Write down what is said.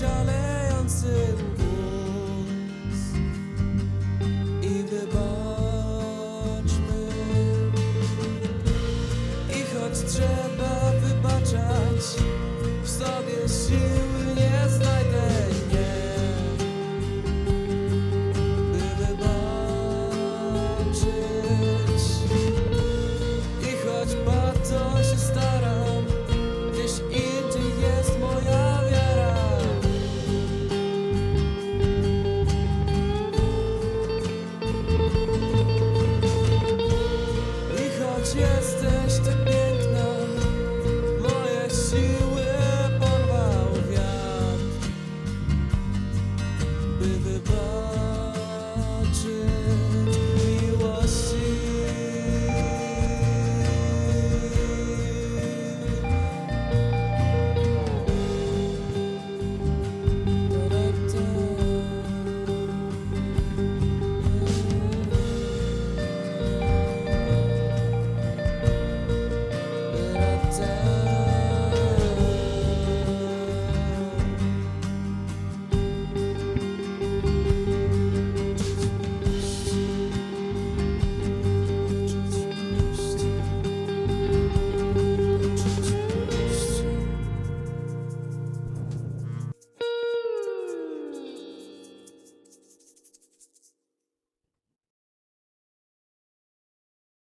szalejącym głos i wybaczmy. I choć trzeba wybaczać w sobie sił.